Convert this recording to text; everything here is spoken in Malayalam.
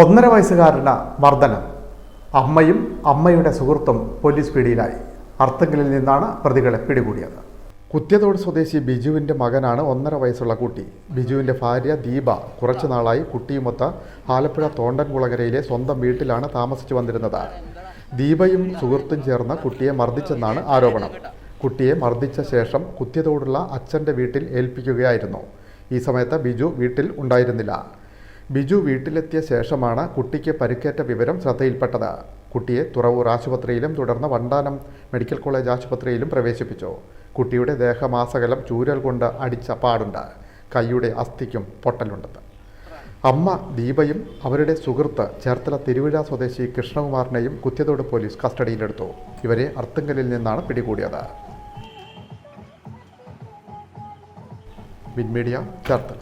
ഒന്നര വയസ്സുകാരന് മർദ്ദനം. അമ്മയും അമ്മയുടെ സുഹൃത്തും പോലീസ് പിടിയിലായി. അർത്തങ്കലിൽ നിന്നാണ് പ്രതികളെ പിടികൂടിയത്. കുത്യതോട് സ്വദേശി ബിജുവിന്റെ മകനാണ് ഒന്നര വയസ്സുള്ള കുട്ടി. ബിജുവിന്റെ ഭാര്യ ദീപ കുറച്ചു നാളായി കുട്ടിയുമൊത്ത് ആലപ്പുഴ തോണ്ടൻകുളകരയിലെ സ്വന്തം വീട്ടിലാണ് താമസിച്ചു വന്നിരുന്നത്. ദീപയും സുഹൃത്തും ചേർന്ന് കുട്ടിയെ മർദ്ദിച്ചെന്നാണ് ആരോപണം. കുട്ടിയെ മർദ്ദിച്ച ശേഷം കുത്യതോടുള്ള അച്ഛന്റെ വീട്ടിൽ ഏൽപ്പിക്കുകയായിരുന്നു. ഈ സമയത്ത് ബിജു വീട്ടിൽ ഉണ്ടായിരുന്നില്ല. ബിജു വീട്ടിലെത്തിയ ശേഷമാണ് കുട്ടിക്ക് പരിക്കേറ്റ വിവരം ശ്രദ്ധയിൽപ്പെട്ടത്. കുട്ടിയെ തുറവൂർ ആശുപത്രിയിലും തുടർന്ന് വണ്ടാനം മെഡിക്കൽ കോളേജ് ആശുപത്രിയിലും പ്രവേശിപ്പിച്ചു. കുട്ടിയുടെ ദേഹമാസകലം ചൂരൽ കൊണ്ട് അടിച്ച പാടുണ്ട്. കൈയുടെ അസ്ഥിക്കും പൊട്ടലുണ്ടെന്ന് അമ്മ ദീപയും അവരുടെ സുഹൃത്ത് ചേർത്തല തിരുവിഴ സ്വദേശി കൃഷ്ണകുമാറിനെയും കുത്തിയതോട് പോലീസ് കസ്റ്റഡിയിലെടുത്തു. ഇവരെ അർത്തുങ്കലിൽ നിന്നാണ് പിടികൂടിയത്. വിൻമീഡിയ ചേർത്തല.